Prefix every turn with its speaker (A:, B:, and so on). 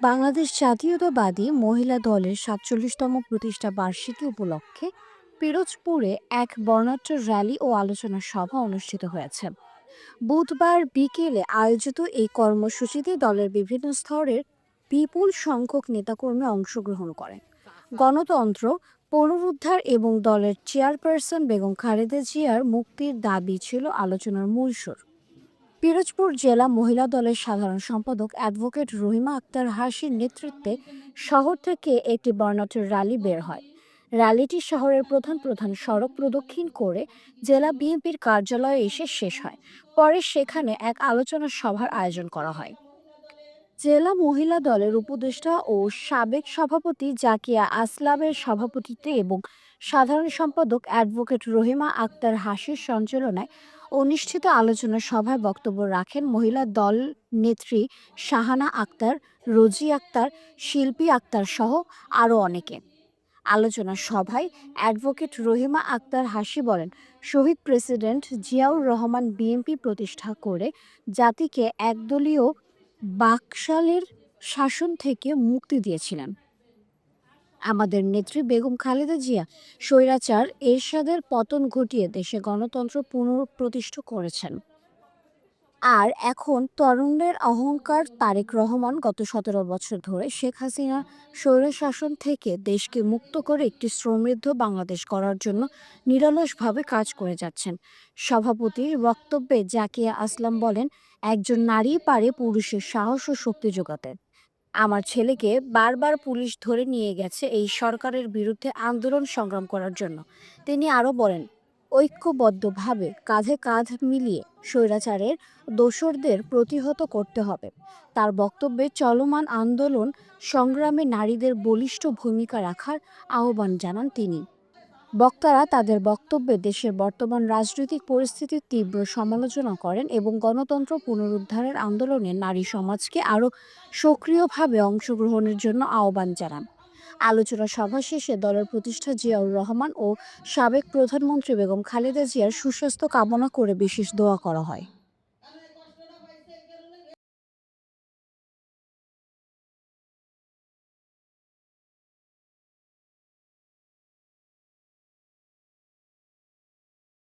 A: বাংলাদেশ জাতীয়তাবাদী মহিলা দলের সাতচল্লিশতম প্রতিষ্ঠা বার্ষিকী উপলক্ষে পিরোজপুরে এক বর্ণাঢ্য র্যালি ও আলোচনা সভা অনুষ্ঠিত হয়েছে। বুধবার বিকেলে আয়োজিত এই কর্মসূচিতে দলের বিভিন্ন স্তরের বিপুল সংখ্যক নেতাকর্মী অংশগ্রহণ করেন। গণতন্ত্র, পুনরুদ্ধার এবং দলের চেয়ারপারসন বেগম খালেদা জিয়ার মুক্তির দাবি ছিল আলোচনার মূল সুর পিরোজপুর জেলা মহিলা দলের সাধারণ সম্পাদক অ্যাডভোকেট রহিমা আক্তার হাসির নেতৃত্বে শহর থেকে একটি বর্ণাঢ্য র্যালি বের হয়। র্যালিটি শহরের প্রধান প্রধান সড়ক প্রদক্ষিণ করে জেলা বিএনপির কার্যালয়ে এসে শেষ হয়। পরে সেখানে এক আলোচনা সভার আয়োজন করা হয়। জেলা মহিলা দলের উপদেষ্টা ও সাবেক সভাপতি জাকিয়া আসলামের সভাপতিত্বে এবং সাধারণ সম্পাদক অ্যাডভোকেট রহিমা আক্তার হাসির সঞ্চালনায় অনুষ্ঠিত আলোচনা সভায় বক্তব্য রাখেন মহিলা দল নেত্রী শাহানা আক্তার, রোজি আক্তার, শিল্পী আক্তার সহ আরও অনেকে। আলোচনা সভায় অ্যাডভোকেট রহিমা আক্তার হাসি বলেন, শহীদ প্রেসিডেন্ট জিয়াউর রহমান বিএনপি প্রতিষ্ঠা করে জাতিকে একদলীয় বাকশালের শাসন থেকে মুক্তি দিয়েছিলেন। আমাদের নেত্রী বেগম খালেদা জিয়া স্বৈরাচার এরশাদের পতন ঘটিয়ে দেশে গণতন্ত্র পুনঃপ্রতিষ্ঠা করেছেন। আর এখন তরুণদের অহংকার তারেক রহমান গত সতেরো বছর ধরে শেখ হাসিনা স্বৈরশাসন থেকে দেশকে মুক্ত করে একটি সমৃদ্ধ বাংলাদেশ করার জন্য নিরলসভাবে কাজ করে যাচ্ছেন। সভাপতির বক্তব্যে জাকিয়া আসলাম বলেন, একজন নারী পারে পুরুষের সাহস ও শক্তি যোগাতে। আমার ছেলেকে বারবার পুলিশ ধরে নিয়ে গেছে এই সরকারের বিরুদ্ধে আন্দোলন সংগ্রাম করার জন্য। তিনি আরও বলেন ঐক্যবদ্ধভাবে কাঁধে কাঁধ মিলিয়ে স্বৈরাচারের দোসরদের প্রতিহত করতে হবে। তার বক্তব্যে চলমান আন্দোলন সংগ্রামে নারীদের বলিষ্ঠ ভূমিকা রাখার আহ্বান জানান তিনি। বক্তারা তাদের বক্তব্যে দেশের বর্তমান রাজনৈতিক পরিস্থিতির তীব্র সমালোচনা করেন এবং গণতন্ত্র পুনরুদ্ধারের আন্দোলনে নারী সমাজকে আরও সক্রিয়ভাবে অংশগ্রহণের জন্য আহ্বান জানান। আলোচনা সভা শেষে দলের প্রতিষ্ঠা জিয়াউর রহমান ও সাবেক প্রধানমন্ত্রী বেগম খালেদা জিয়ার সুস্বাস্থ্য কামনা করে বিশেষ দোয়া করা হয়।